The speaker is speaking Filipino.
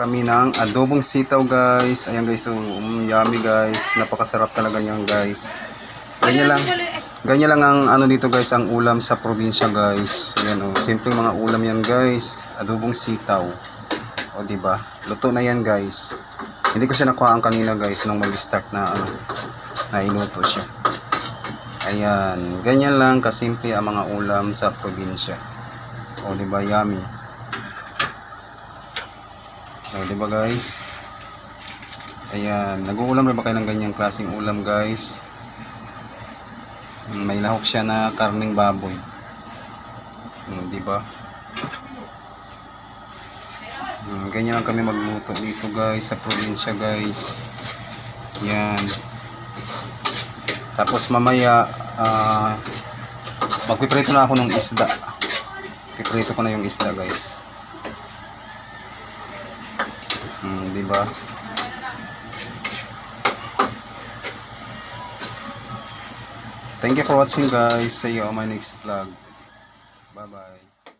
kami ng adobong sitaw guys. Ayan guys, so um, yummy guys. Napakasarap talaga yan guys. Ganyan lang. Ganyan lang ang ano dito guys, ang ulam sa probinsya guys. Ayan oh, simpleng mga ulam yan guys. Adobong sitaw. O di ba? Luto na yan guys. Hindi ko siya nakuhaan kanina guys nung mag-start na ano, na inuto siya. Ayan, ganyan lang kasimple ang mga ulam sa probinsya. O di ba, yummy. O di ba guys? Ayan, nag-uulam rin ba kayo ng ganyang klaseng ulam guys? May lahok siya na karning baboy. Mm, di ba? Mm, ganyan lang kami magluto dito guys sa probinsya guys. Yan. Tapos mamaya ah magpiprito na ako ng isda. Piprito ko na yung isda guys. Mm, di ba? Thank you for watching guys. See you on my next vlog. Bye bye.